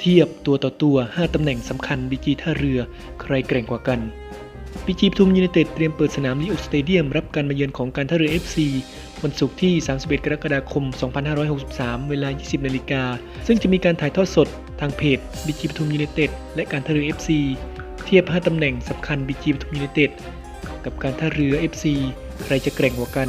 เทียบตัวต่อตัว 5 ตำแหน่งสำคัญบีจีท่าเรือ ใครแกร่งกว่ากันบีจีปทุมยูเนเต็ดเตรียมเปิดสนามลีโอสเตเดียมรับการมาเยือนของการท่าเรือ FC วันศุกร์ที่ 31 กรกฎาคม 2563 เวลา 20 นาฬิกา ซึ่งจะมีการถ่ายทอดสดทางเพจบีจีปทุมยูเนเต็ดและการท่าเรือ FC เทียบ 5 ตำแหน่งสำคัญบีจีปทุมยูเนเต็ดกับการท่าเรือ FC ใครจะแกร่งกว่ากัน